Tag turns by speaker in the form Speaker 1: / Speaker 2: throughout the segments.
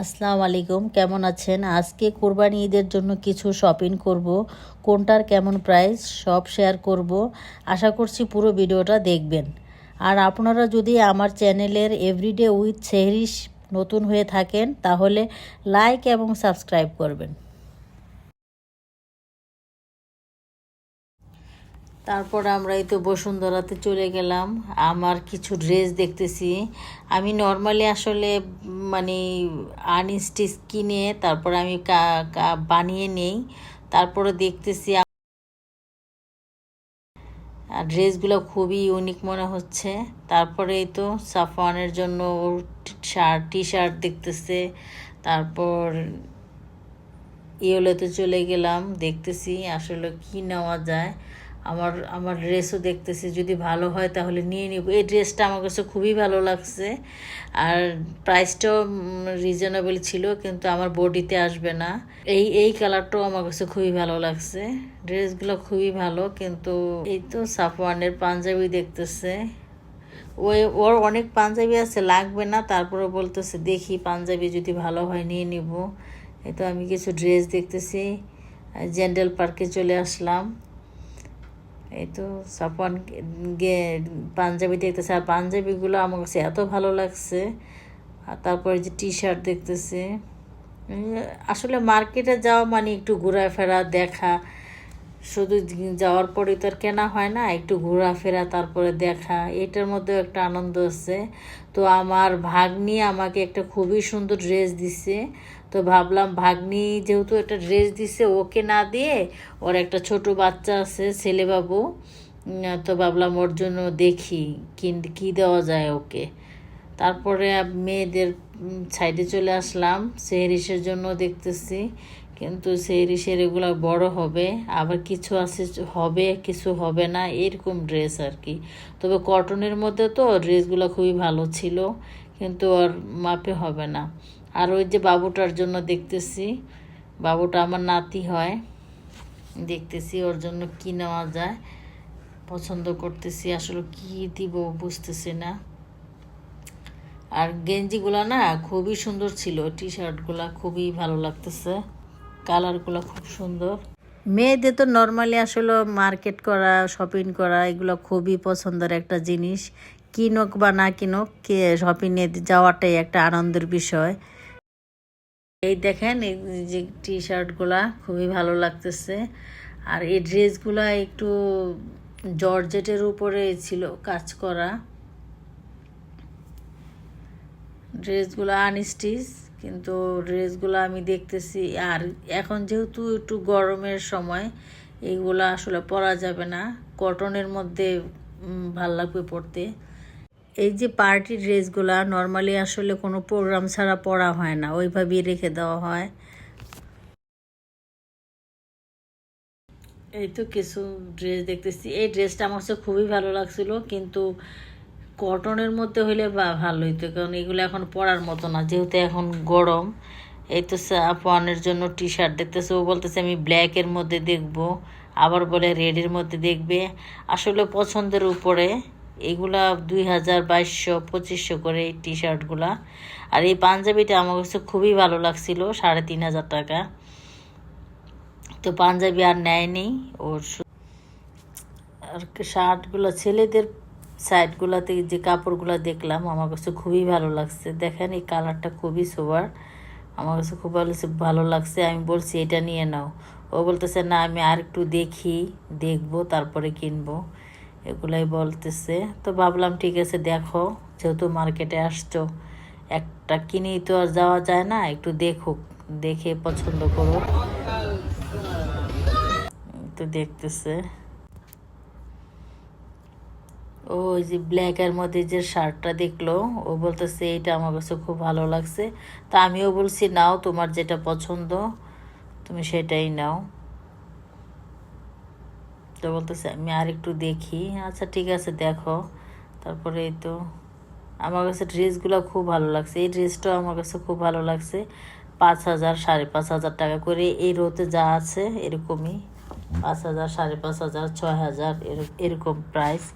Speaker 1: আসসালামু আলাইকুম, কেমন আছেন? আজকে কোরবানি ঈদের জন্য কিছু শপিং করব। কোনটার কেমন প্রাইস সব শেয়ার করব। আশা করছি পুরো ভিডিওটা দেখবেন। আর আপনারা যদি আমার চ্যানেলের এভরিডে উইথ সেহরিশ নতুন হয়ে থাকেন, তাহলে লাইক এবং সাবস্ক্রাইব করবেন। তারপর আমরা এই তো বসুন্ধরাতে চলে গেলাম। আমার কিছু ড্রেস দেখতেছি। আমি নর্মালি আসলে মানে আনস্টিচ কিনে তারপর আমি বানিয়ে নেই। তারপরে দেখতেছি ড্রেসগুলো খুবই ইউনিক মনে হচ্ছে। তারপরে এই তো সাফওয়ানের জন্য শার্ট টি শার্ট দেখতেছে। তারপর ইয়েলোতে চলে গেলাম। দেখতেছি আসলে কি নেওয়া যায়। আমার আমার ড্রেসও দেখতেছি, যদি ভালো হয় তাহলে নিয়ে নিব। এই ড্রেসটা আমার কাছে খুবই ভালো লাগছে। আর প্রাইসটাও রিজনেবল ছিল, কিন্তু আমার বডিতে আসবে না। এই এই কালারটাও আমার কাছে খুবই ভালো লাগছে। ড্রেসগুলো খুবই ভালো, কিন্তু এই তো সাফওয়ানের পাঞ্জাবি দেখতেছে। ওই, ওর অনেক পাঞ্জাবি আছে, লাগবে না তারপরে বলতেছে, দেখি পাঞ্জাবি যদি ভালো হয় নিয়ে নিব। এই তো আমি কিছু ড্রেস দেখতেছি। জেন্ডেল পার্কে চলে আসলাম। এই তো গে, পাঞ্জাবি দেখতেছে। আর পাঞ্জাবিগুলো আমার কাছে এত ভালো লাগছে। আর তারপরে যে টি শার্ট দেখতেছে আসলে মার্কেটে যাওয়া মানে একটু ঘোরাফেরা, দেখা। শুধু যাওয়ার পরে তো আর কেনা হয় না, একটু ঘোরাফেরা, তারপরে দেখা। এটার মধ্যেও একটা আনন্দ আছে। তো আমার ভাগ্নি আমাকে একটা খুবই সুন্দর ড্রেস দিছে। তো ভাবলাম ভাগ্নি যেহেতু একটা ড্রেস দিছে ওকে না দিয়ে, ওর একটা ছোট বাচ্চা আছে, ছেলেবাবু। তো ভাবলাম ওর জন্য দেখি কী দেওয়া যায় ওকে। তারপরে মেয়েদের সাইডে চলে আসলাম, সেহরিসের জন্য দেখতেছি। কিন্তু সেহরিসের এগুলো বড় হবে, আবার কিছু আছে হবে, কিছু হবে না, এরকম ড্রেস আর কি তবে কটনের মধ্যে তো ড্রেসগুলো খুবই ভালো ছিল, কিন্তু ওর মাপে হবে না। আর ওই যে বাবুটার জন্য দেখতেছি। বাবুটা আমার নাতি হয়। দেখতেছি ওর জন্য কি নেওয়া যায়। পছন্দ করতেছি, আসলে কি দিব বুঝতেছি না। আর গেঞ্জিগুলো না খুবই সুন্দর ছিল টি শার্টগুলো খুবই ভালো লাগতেছে। কালারগুলো খুব সুন্দর। মেয়েদের তো নর্মালি আসলে মার্কেট করা শপিং করা, এগুলো খুবই পছন্দের একটা জিনিস। কিনুক বা না কিনুক, কে শপিংয়ে যাওয়াটাই একটা আনন্দের বিষয়। এই দেখেন, এই যে টি শার্টগুলা খুবই ভালো লাগতেছে। আর এই ড্রেসগুলা একটু জর্জেটের উপরে ছিল কাজ করা। ড্রেসগুলো আনস্টিচ কিন্তু ড্রেসগুলো আমি দেখতেছি। আর এখন যেহেতু একটু গরমের সময়, এইগুলো আসলে পরা যাবে না। কটনের মধ্যে ভালো লাগবে পরতে। এই যে পার্টি ড্রেসগুলা নর্মালি আসলে কোনো প্রোগ্রাম ছাড়া পরা হয় না, ওইভাবেই রেখে দেওয়া হয়। এই তো কিছু ড্রেস দেখতেছি। এই ড্রেসটা আমার কাছে খুবই ভালো লাগছিল, কিন্তু কটনের মধ্যে হইলে বা ভালো হইতো, কারণ এগুলো এখন পরার মতো না, যেহেতু এখন গরম। এই তো আপনের জন্য টি শার্ট দেখতেছে, ও বলতেছে আমি ব্ল্যাকের মধ্যে দেখব, আবার বলে রেডের মধ্যে দেখবে। আসলে পছন্দের উপরে। এগুলা দুই হাজার বাইশশো, পঁচিশশো করে এই টি শার্টগুলা আর এই পাঞ্জাবিটা আমার কাছে খুবই ভালো লাগছিল, সাড়ে তিন হাজার টাকা। তো পাঞ্জাবি আর নেয়নি, ওর আর শার্টগুলো, ছেলেদের সাইডগুলোতে যে কাপড়গুলো দেখলাম, আমার কাছে খুবই ভালো লাগছে। দেখেন, এই কালারটা খুবই সোবার আমার কাছে খুব ভালো ভালো লাগছে। আমি বলছি, এটা নিয়ে নাও। ও বলতেছে, না, আমি আর একটু দেখি, দেখব, তারপরে কিনবো। এগুলাই বলতেছে। তো ভাবলাম, ঠিক আছে, দেখো, যেহেতু মার্কেটে আসছো, একটা কিনেই তো আর যাওয়া যায় না, একটু দেখুক, দেখে পছন্দ করো। তো দেখতেছে। ও ওই যে ব্ল্যাকের মধ্যে যে শার্টটা দেখল, ও বলতেছে, এইটা আমার কাছে খুব ভালো লাগছে। তা আমিও বলছি, নাও, তোমার যেটা পছন্দ, তুমি সেটাই নাও। তো বলতেছে, আমি আর একটু দেখি। আচ্ছা ঠিক আছে, দেখো। তারপরে এই তো, আমার কাছে ড্রেসগুলো খুব ভালো লাগছে। এই ড্রেসটাও আমার কাছে খুব ভালো লাগছে। পাঁচ হাজার, সাড়ে পাঁচ হাজার টাকা করে এই রোতে যা আছে এরকমই। পাঁচ হাজার, সাড়ে পাঁচ হাজার, ছয় হাজার এর- এরকম প্রাইস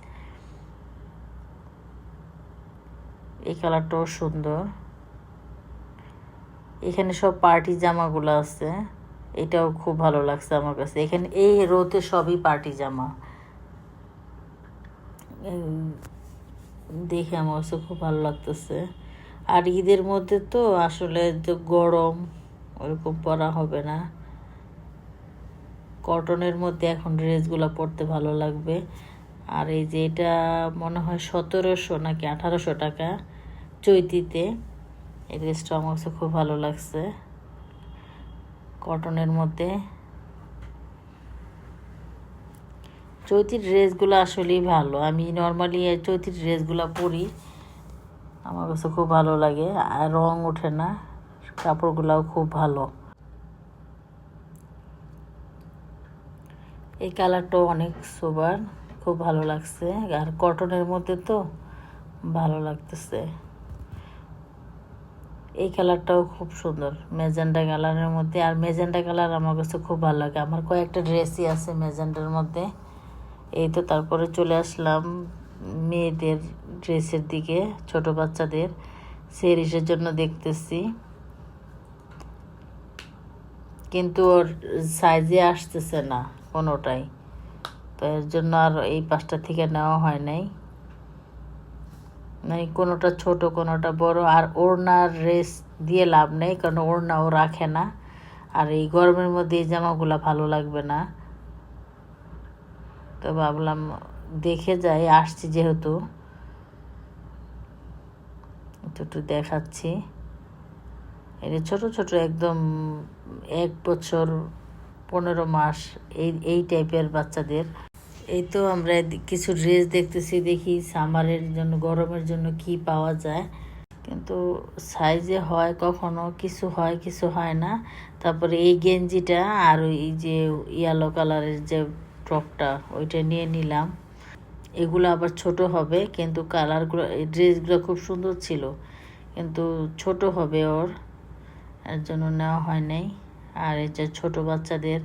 Speaker 1: এই কালারটাও সুন্দর। এখানে সব পার্টি জামাগুলো আছে। এটাও খুব ভালো লাগছে আমার কাছে। এখানে এই রোতে সবই পার্টি জামা। দেখে আমার কাছে খুব ভালো লাগতেছে। আর ঈদের মধ্যে তো আসলে যে গরম, ওরকম পরা হবে না। কটনের মধ্যে এখন ড্রেসগুলো পরতে ভালো লাগবে। আর এই যে এটা মনে হয় সতেরোশো নাকি আঠারোশো টাকা চৈতিতে। এই ড্রেসটা আমার কাছে খুব ভালো লাগছে। কটনের মধ্যে। চৈতির ড্রেসগুলো আসলেই ভালো। আমি নর্মালি চৈতির ড্রেসগুলো পরি। আমার কাছে খুব ভালো লাগে। আর রং ওঠে না। কাপড়গুলোও খুব ভালো। এই কালারটাও অনেক সোবার খুব ভালো লাগছে। আর কটনের মধ্যে তো ভালো লাগতেছে। এই কালারটাও খুব সুন্দর। মেজেন্ডা কালারের মধ্যে। আর মেজেন্ডা কালার আমার কাছে খুব ভালো লাগে। আমার কয়েকটা ড্রেসই আছে মেজেন্ডার মধ্যে। এই তো তারপরে চলে আসলাম মেয়েদের ড্রেসের দিকে, ছোট বাচ্চাদের। সেরিসের জন্য দেখতেছি। কিন্তু ওর সাইজে আসতেছে না কোনোটাই। তো এর জন্য আর এই পাঁচটা থেকে নেওয়া হয় নাই। মানে কোনোটা ছোট, কোনোটা বড়, আর ওড়নার রেস দিয়ে লাভ নেই, কারণ ওড়নাও রাখে না। আর এই গরমের মধ্যে এই জামাগুলো ভালো লাগবে না। তো ভাবলাম দেখে যাই, আসছি যেহেতু। একটু দেখাচ্ছি। এটা ছোট ছোট একদম এক বছর পনেরো মাস এই এই টাইপের বাচ্চাদের। এই তো আমরা কিছু ড্রেস দেখতেছি, দেখি সামারের জন্য, গরমের জন্য কি পাওয়া যায়। কিন্তু সাইজে হয় কখনো, কিছু হয় কিছু হয় না। তারপরে এই গেঞ্জিটা আর ওই যে ইয়েলো কালারের যে টপটা ওইটা নিয়ে নিলাম। এগুলো আবার ছোট হবে, কিন্তু কালারগুলো এই ড্রেসগুলো খুব সুন্দর ছিল। কিন্তু ছোট হবে ওর, এর জন্য নেওয়া হয় নাই। আর যে ছোট বাচ্চাদের।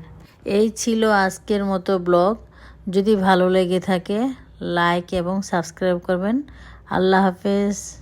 Speaker 1: এই ছিল আজকের মতো ব্লগ যদি ভালো লেগে থাকে লাইক এবং সাবস্ক্রাইব করবেন। আল্লাহ হাফেজ।